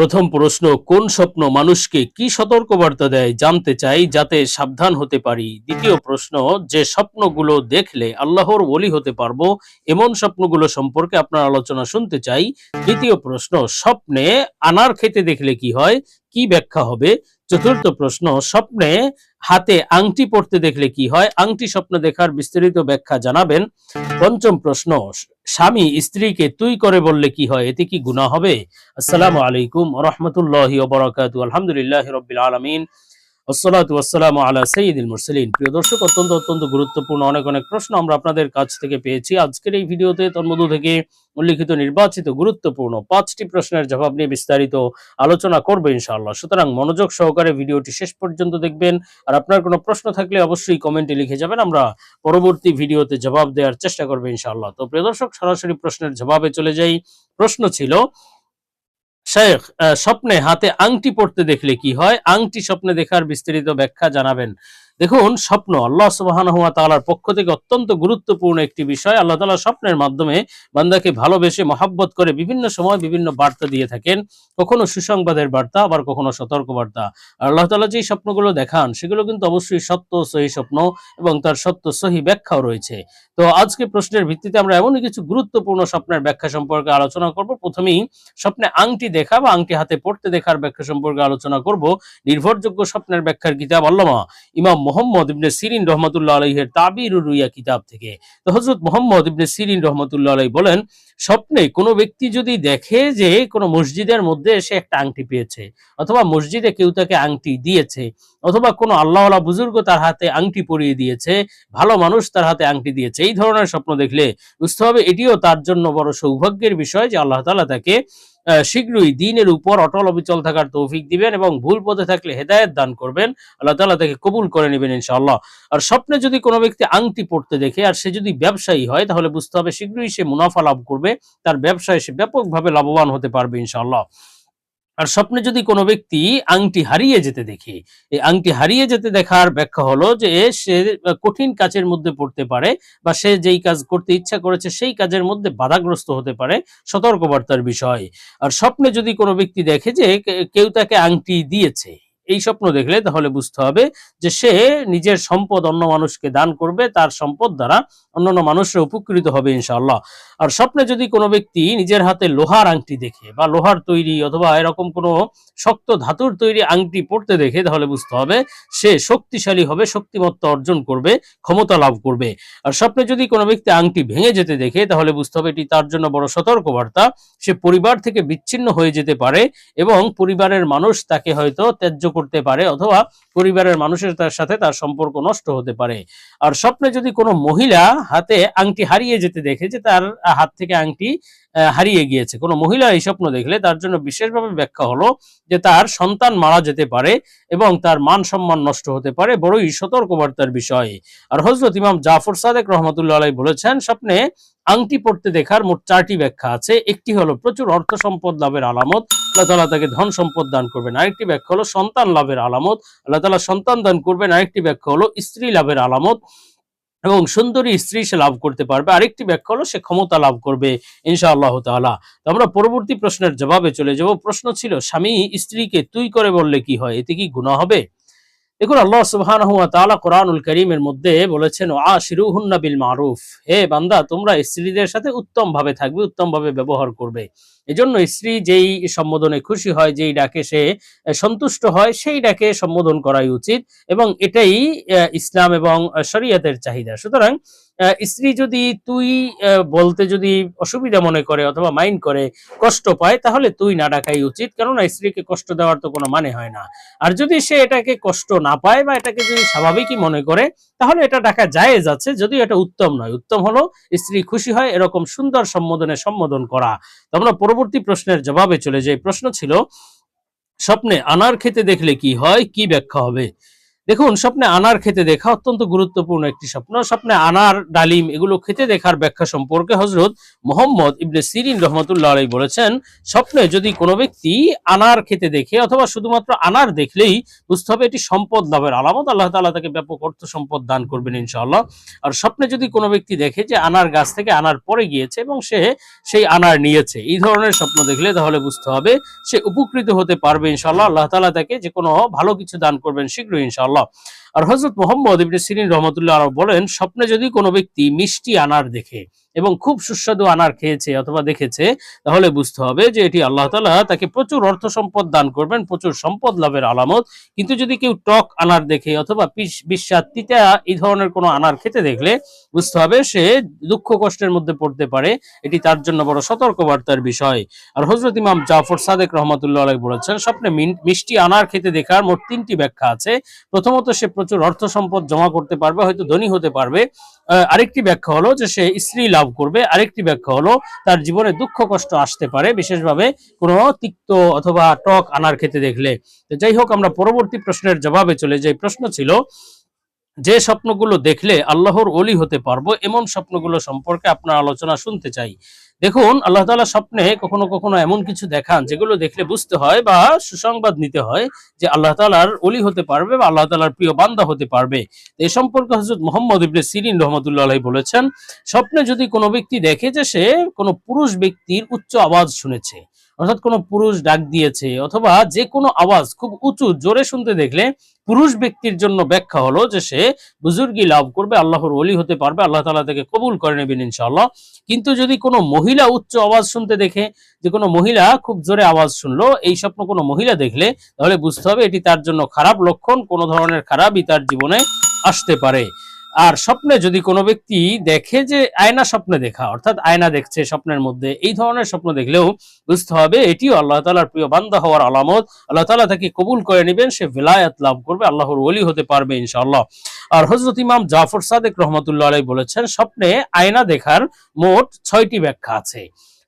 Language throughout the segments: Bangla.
প্রথম প্রশ্ন, কোন স্বপ্ন মানুষকে কি সতর্কবার্তা দেয় জানতে চাই যাতে সাবধান হতে পারি? দ্বিতীয় প্রশ্ন, যে স্বপ্নগুলো দেখলে আল্লাহর ওলি হতে পারব, এমন স্বপ্নগুলো সম্পর্কে আপনার আলোচনা শুনতে চাই। তৃতীয় প্রশ্ন, স্বপ্নে আনার খেতে দেখলে কি হয়? কি ব্যাখ্যা হবে? চতুর্থ প্রশ্ন, স্বপ্নে হাতে আংটি পড়তে দেখলে কি হয়? আংটি স্বপ্ন দেখার বিস্তারিত ব্যাখ্যা জানাবেন। পঞ্চম প্রশ্ন, স্বামী স্ত্রীকে তুই করে বললে কি হয়? এতে কি গুণা হবে? আসসালামু আলাইকুম রহমতুল্লাহ আলহামদুলিল্লাহ রবিল আলমিন। আসসালামু আলা সাইয়্যিদিল মুরসালিন। অত্যন্ত গুরুত্বপূর্ণ অনেক অনেক প্রশ্ন আমরা আপনাদের কাছ থেকে পেয়েছি। আজকের এই ভিডিওতে তন্মধ্য থেকে উল্লিখিত নির্বাচিত গুরুত্বপূর্ণ পাঁচটি প্রশ্নের জবাব নিয়ে বিস্তারিত আলোচনা করবে ইনশাআল্লাহ। সুতরাং মনোযোগ সহকারে ভিডিওটি শেষ পর্যন্ত দেখবেন। আর আপনার কোনো প্রশ্ন থাকলে অবশ্যই কমেন্টে লিখে যাবেন। আমরা পরবর্তী ভিডিওতে জবাব দেওয়ার চেষ্টা করবে ইনশাআল্লাহ। তো প্রিয় দর্শক, সরাসরি প্রশ্নের জবাবে চলে যাই। প্রশ্ন ছিল শেখ স্বপ্নে হাতে আংটি পড়তে দেখলে কি হয়? আংটি স্বপ্নে দেখার বিস্তারিত ব্যাখ্যা জানাবেন দেখুন, স্বপ্ন আল্লাহ সুবহানাহু ওয়া তাআলার পক্ষ থেকে অত্যন্ত গুরুত্বপূর্ণ একটি বিষয়। আল্লাহ তাআলা স্বপ্নের মাধ্যমে বান্দাকে ভালোবেসে মহাব্বত করে বিভিন্ন সময় বিভিন্ন বার্তা দিয়ে থাকেন। কখনো সুসংবাদের বার্তা, আবার কখনো সতর্ক বার্তা আর আল্লাহ তাআলা যে স্বপ্নগুলো দেখান, সেগুলো কিন্তু অবশ্যই সত্য সহি স্বপ্ন এবং তার সত্য সহি ব্যাখ্যাও রয়েছে। তো আজকে প্রশ্নের ভিত্তিতে আমরা এমনই কিছু গুরুত্বপূর্ণ স্বপ্নের ব্যাখ্যা সম্পর্কে আলোচনা করব। প্রথমেই স্বপ্নে আংটি দেখা বা আংটি হাতে পড়তে দেখার ব্যাখ্যা সম্পর্কে আলোচনা করব। নির্ভরযোগ্য স্বপ্নের ব্যাখ্যার কিতাব আল্লামা ইমাম মোহাম্মদ ইবনে সিরিন রহমতুল্লাহ আলহের তাবির রুইয়া কিতাব থেকে। তো হজরত মোহাম্মদ ইবনে সিরিন রহমতুল্লাহ আলাই বলেন, স্বপ্নে কোনো ব্যক্তি যদি দেখে যে কোনো মসজিদের মধ্যে সে একটা আংটি পেয়েছে, অথবা মসজিদে কেউ তাকে আংটি দিয়েছে, অথবা কোনো আল্লাহওয়ালা বুজুর্গ তার হাতে আংটি পরিয়ে দিয়েছে, ভালো মানুষ তার হাতে আংটি দিয়েছে, এই ধরনের স্বপ্ন দেখলে বুঝতে হবে এটিও তার জন্য বড় সৌভাগ্যের বিষয় যে আল্লাহ তাআলা তাকে শীঘ্রই দিনের উপর অটল অবিচল থাকার তৌফিক দিবেন এবং ভুল পথে থাকলে হেদায়ত দান করবেন। আল্লাহ তালা তাকে কবুল করে নেবেন ইনশাআল্লাহ। আর স্বপ্নে যদি কোনো ব্যক্তি আংটি পড়তে দেখে আর সে যদি ব্যবসায়ী হয়, তাহলে বুঝতে হবে শীঘ্রই সে মুনাফা লাভ করবে। তার ব্যবসায় সে ব্যাপকভাবে লাভবান হতে পারবে ইনশাআল্লাহ। আর স্বপ্নে যদি কোনো ব্যক্তি আংটি হারিয়ে যেতে দেখে, এই আংটি হারিয়ে যেতে দেখার ব্যাখ্যা হলো যে সে কঠিন কাজের মধ্যে পড়তে পারে বা সে যেই কাজ করতে ইচ্ছা করেছে সেই কাজের মধ্যে বাধাগ্রস্ত হতে পারে, সতর্কবার্তার বিষয়। আর স্বপ্নে যদি কোনো ব্যক্তি দেখে যে কেউ তাকে আংটি দিয়েছে এই স্বপ্ন দেখলে তাহলে বুঝতে হবে যে সে নিজের সম্পদ অন্য মানুষকে দান করবে, তার সম্পদ দ্বারা অন্যান্য মানুষরা উপকৃত হবে ইনশাআল্লাহ। আর স্বপ্নে যদি কোনো ব্যক্তি নিজের হাতে লোহার আংটি দেখে বা লোহার তৈরি অথবা এরকম কোনো শক্ত ধাতুর তৈরি আংটি পড়তে দেখে তাহলে বুঝতে হবে সে শক্তিশালী হবে, শক্তিমত্তা অর্জন করবে, ক্ষমতা লাভ করবে। আর স্বপ্নে যদি কোনো ব্যক্তি আংটি ভেঙে যেতে দেখে তাহলে বুঝতে হবে এটি তার জন্য বড় সতর্কবার্তা। সে পরিবার থেকে বিচ্ছিন্ন হয়ে যেতে পারে এবং পরিবারের মানুষ তাকে হয়তো ত্যায্য করতে পারে অথবা পরিবারের মানুষের তার সাথে তার সম্পর্ক নষ্ট হতে পারে। আর স্বপ্নে যদি কোনো মহিলা হাতে আংটি হারিয়ে যেতে দেখে যে তার হাত থেকে আংটি হারিয়ে গিয়েছে, কোনো মহিলা এই স্বপ্ন দেখলে তার জন্য বিশেষভাবে ব্যাখ্যা হলো যে তার সন্তান মারা যেতে পারে এবং তার মান সম্মান নষ্ট হতে পারে, বড়ই সতর্কবার্তার বিষয়। আর হজরত ইমাম জাফর সাদেক রহমতুল্লাহ বলেছেন, স্বপ্নে আংটি পড়তে দেখার মোট চারটি ব্যাখ্যা আছে। একটি হলো প্রচুর অর্থ সম্পদ লাভের আলামত। আল্লাহ তালা তাকে ধন সম্পদ দান করবেন। আরেকটি ব্যাখ্যা হলো সন্তান লাভের আলামত। আল্লাহ তালা সন্তান দান করবেন। আরেকটি ব্যাখ্যা হলো স্ত্রী লাভের আলামত। এবং সুন্দরী স্ত্রী সে লাভ করতে পারবে। আরেকটি ব্যাখ্যা হলো সে ক্ষমতা লাভ করবে ইনশা আল্লাহ তাআলা। তো আমরা পরবর্তী প্রশ্নের জবাবে চলে যাব। প্রশ্ন ছিল, স্বামী স্ত্রীকে তুই করে বললে কি হয়? এতে কি গুনাহ হবে? দেখুন আল্লাহ সুবহান কোরআনুল করিমের মধ্যে বলেছেন আ আশিরুহুন্না বিল মারুফ। হে বান্দা, তোমরা স্ত্রীদের সাথে উত্তম ভাবে থাকবে উত্তম ভাবে ব্যবহার করবে। এজন্য স্ত্রী যেই সম্বোধনে খুশি হয়, যেই ডাকে সে সন্তুষ্ট হয়, সেই ডাকে সম্বোধন করাই উচিত এবং এটাই ইসলাম এবং শরিয়াতের চাহিদা। সুতরাং স্ত্রী যদি তুই বলতে যদি অসুবিধা মনে করে অথবা মাইন্ড করে, কষ্ট পায়, তাহলে তুই না ডাকাই উচিত। কেননা স্ত্রীকে কষ্ট দেওয়ার তো কোনো মানে হয় না। আর যদি সে এটাকে কষ্ট না পায় বা এটাকে যদি স্বাভাবিকই মনে করে, তাহলে এটা ডাকা যায় আছে, যদিও এটা উত্তম নয়। উত্তম হলো স্ত্রী খুশি হয়, এরকম সুন্দর সম্বোধনে সম্বোধন করা। তোমরা পরবর্তী প্রশ্নের জবাবে চলে যাই। প্রশ্ন ছিল, স্বপ্নে আনার খেতে দেখলে কি হয়, কি ব্যাখ্যা হবে? দেখুন, স্বপ্নে আনার খেতে দেখা অত্যন্ত গুরুত্বপূর্ণ একটি স্বপ্ন। স্বপ্নে আনার ডালিম, এগুলো খেতে দেখার ব্যাখ্যা সম্পর্কে হজরত মোহাম্মদ ইবনে সিরিন রহমতুল্লাহ আলাই বলেছেন, স্বপ্নে যদি কোনো ব্যক্তি আনার খেতে দেখে অথবা শুধুমাত্র আনার দেখলেই বুঝতে হবে এটি সম্পদ লাভের আলামত, আল্লাহ তাআলা তাকে ব্যাপক অর্থ সম্পদ দান করবেন ইনশাআল্লাহ। আর স্বপ্নে যদি কোনো ব্যক্তি দেখে যে আনার গাছ থেকে আনার পরে গিয়েছে এবং সে সেই আনার নিয়েছে, এই ধরনের স্বপ্ন দেখলে তাহলে বুঝতে হবে সে উপকৃত হতে পারবে ইনশাআল্লাহ। আল্লাহ তাআলা তাকে যে কোনো ভালো কিছু দান করবেন শীঘ্রই ইনশাআল্লাহ। আর হজরত মোহাম্মদ ইবনে সিরিন রহমতুল্লাহ বলেন স্বপ্নে যদি কোনো ব্যক্তি মিষ্টি আনার দেখে এবং খুব সুস্বাদু আনার খেয়েছে অথবা দেখেছে, তাহলে বুঝতে হবে যে এটি আল্লাহ তালা তাকে প্রচুর অর্থ সম্পদ দান করবেন, প্রচুর সম্পদ লাভের আলামত। কিন্তু যদি কেউ টক আনার দেখে অথবা বিস্বাদ তিতা এই ধরনের কোনো আনার খেতে দেখলে বুঝতে হবে সে দুঃখ কষ্টের মধ্যে পড়তে পারে। এটি তার জন্য বড় সতর্কবার্তার বিষয়। আর হজরত ইমাম জাফর সাদেক রহমতুল্লাহ আলাই বলেছেন, স্বপ্নে মিষ্টি আনার খেতে দেখার মোট তিনটি ব্যাখ্যা আছে। প্রথমত, সে প্রচুর অর্থ সম্পদ জমা করতে পারবে, হয়তো ধনী হতে পারবে। আরেকটি ব্যাখ্যা হলো যে সে স্ত্রী করবে। আরেকটি ব্যাখ্যা হলো, তার জীবনে দুঃখ কষ্ট আসতে পারে, বিশেষভাবে কোনো তিক্ত অথবা টক আনার ক্ষেত্রে দেখলে। যাই হোক, আমরা পরবর্তী প্রশ্নের জবাবে চলে যাই। প্রশ্ন ছিল, যে স্বপ্নগুলো দেখলে আল্লাহর অলি হতে পারব, এমন স্বপ্নগুলো সম্পর্কে আপনার আলোচনা শুনতে চাই। দেখুন, আল্লাহ তালা স্বপ্নে কখনো কখনো এমন কিছু দেখান যেগুলো দেখলে বুঝতে হয় বা সুসংবাদ নিতে হয় যে আল্লাহ তালার অলি হতে পারবে বা আল্লাহ তালার প্রিয় বান্দা হতে পারবে। এ সম্পর্কে হজরত মোহাম্মদ ইবনে সিরিন রহমতুল্লাহ বলেছেন, স্বপ্নে যদি কোনো ব্যক্তি দেখে যে সে কোনো পুরুষ ব্যক্তির উচ্চ আওয়াজ শুনেছে অর্থাৎ কোনো পুরুষ ডাক দিয়েছে অথবা যে কোনো আওয়াজ খুব উঁচু, জোরে শুনতে দেখলে পুরুষ ব্যক্তির জন্য ব্যাখ্যা হলো যে সে বুজুর্গি লাভ করবে, আল্লাহর ওলি হতে পারবে, আল্লাহ তাআলা তাকে কবুল করে নেবেন ইনশাআল্লাহ। কিন্তু যদি কোনো মহিলা উচ্চ আওয়াজ শুনতে দেখে, যে কোনো মহিলা খুব জোরে আওয়াজ শুনলো, এই স্বপ্ন কোনো মহিলা দেখলে, তাহলে বুঝতে হবে এটি তার জন্য খারাপ লক্ষণ, কোনো ধরনের খারাপই তার জীবনে আসতে পারে। আর স্বপ্নে যদি কোনো ব্যক্তি দেখে যে আয়না স্বপ্নে দেখা, অর্থাৎ আয়না দেখছে স্বপ্নের মধ্যে, এই ধরনের স্বপ্ন দেখলেও বুঝতে হবে এটিও আল্লাহ তাআলার প্রিয় বান্দা হওয়ার আলামত। আল্লাহ তাআলা তাকে কবুল করে নেবেন, সে ভেলায়াত লাভ করবে, আল্লাহর ওলি হতে পারবে ইনশাআল্লাহ। আর হজরত ইমাম জাফর সাদেক রহমতুল্লাহ আলাই বলেছেন, স্বপ্নে আয়না দেখার মোট ছয়টি ব্যাখ্যা আছে।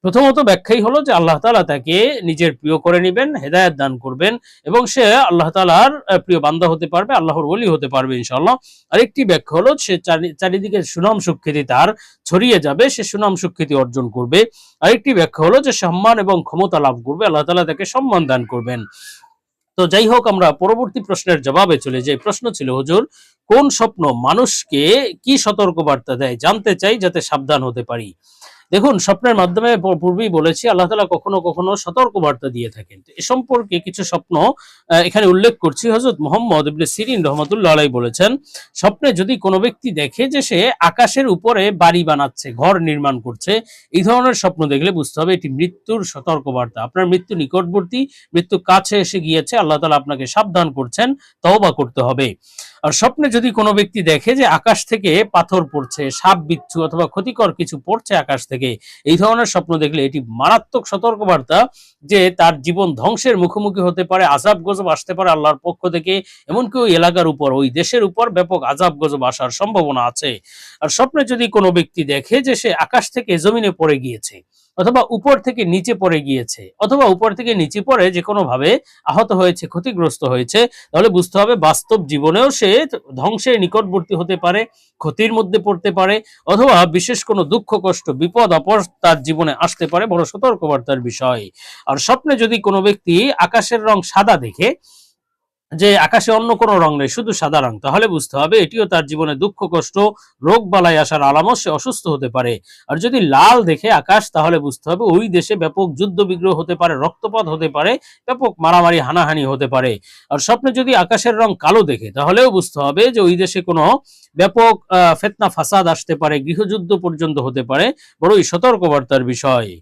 প্রথমত ব্যাখ্যাই হলো যে আল্লাহ তাআলা তাকে নিজের প্রিয় করে নেবেন হেদায়েত দান করবেন এবং সে আল্লাহ তাআলার আহ, প্রিয় বান্দা হতে পারবে আল্লাহর ওলি হতে পারবে ইনশাআল্লাহ। আরেকটি ব্যাখ্যা হলো সে চারিদিকে সুনাম সুখ্যাতি তার ছড়িয়ে যাবে সে সুনাম সুখ্যাতি অর্জন করবে। আরেকটি ব্যাখ্যা হলো যে সম্মান এবং ক্ষমতা লাভ করবে আল্লাহ তালা তাকে সম্মান দান করবেন। তো যাই হোক আমরা পরবর্তী প্রশ্নের জবাবে চলে যাই। প্রশ্ন ছিল হুজুর কোন স্বপ্ন মানুষকে কি সতর্কবার্তা দেয়? জানতে চাই যাতে সাবধান হতে পারি। দেখুন, স্বপ্নের মাধ্যমে পূর্বেই বলেছি, আল্লাহ তালা কখনো কখনো সতর্ক বার্তা দিয়ে থাকেন। এ সম্পর্কে কিছু স্বপ্ন এখানে উল্লেখ করছি। হজরত মোহাম্মদ ইবনে সিরিন রহমতুল্লাহ আলাই বলেছেন, স্বপ্নে যদি কোনো ব্যক্তি দেখে যে সে আকাশের উপরে বাড়ি বানাচ্ছে, ঘর নির্মাণ করছে, এই ধরনের স্বপ্ন দেখলে বুঝতে হবে এটি মৃত্যুর সতর্ক বার্তা আপনার মৃত্যু নিকটবর্তী, মৃত্যু কাছে এসে গিয়েছে, আল্লাহ তালা আপনাকে সাবধান করছেন, তওবা করতে হবে। আর স্বপ্নে যদি কোনো ব্যক্তি দেখে যে আকাশ থেকে পাথর পড়ছে, সাপ, বিচ্ছু অথবা ক্ষতিকর কিছু পড়ছে আকাশ থেকে এই ধরনের স্বপ্ন দেখলে এটি মারাত্মক সতর্কবার্তা যে তার জীবন ধ্বংসের মুখোমুখি হতে পারে আজাব গজব আসতে পারে আল্লাহর পক্ষ থেকে, এমনকি ওই এলাকার উপর, ওই দেশের উপর ব্যাপক আজাব গজব আসার সম্ভাবনা আছে। আর স্বপ্নে যদি কোনো ব্যক্তি দেখে যে সে আকাশ থেকে জমিনে পড়ে গিয়েছে অথবা উপর থেকে নিচে পড়ে গিয়েছে, অথবা উপর থেকে নিচে পড়ে যে কোনো ভাবে আহত হয়েছে, ক্ষতিগ্রস্ত হয়েছে, তাহলে বুঝতে হবে বাস্তব জীবনেও সে ধ্বংসের নিকটবর্তী হতে পারে, ক্ষতির মধ্যে পড়তে পারে, অথবা বিশেষ কোনো দুঃখ, কষ্ট, বিপদ আপদ তার জীবনে আসতে পারে, বড় সতর্কবার্তার বিষয়। আর স্বপ্নে যদি কোনো ব্যক্তি আকাশের রং সাদা দেখে যে আকাশে অন্য কোনো রং নেই, শুধু সাদা রং। তাহলে বুঝতে হবে এটিও তার জীবনে দুঃখ, কষ্ট, রোগ বালাই আসার আলামত, সে অসুস্থ হতে পারে। আর যদি লাল দেখে আকাশ, তাহলে বুঝতে হবে ওই দেশে ব্যাপক যুদ্ধ বিগ্রহ হতে পারে, রক্তপাত হতে পারে, ব্যাপক মারামারি, হানাহানি হতে পারে। আর স্বপ্নে যদি আকাশের রং কালো দেখে, তাহলেও বুঝতে হবে যে ওই দেশে কোনো ব্যাপক ফেতনা, ফাসাদ আসতে পারে, গৃহযুদ্ধ পর্যন্ত হতে পারে। বড়ই সতর্কবার্তার বিষয়।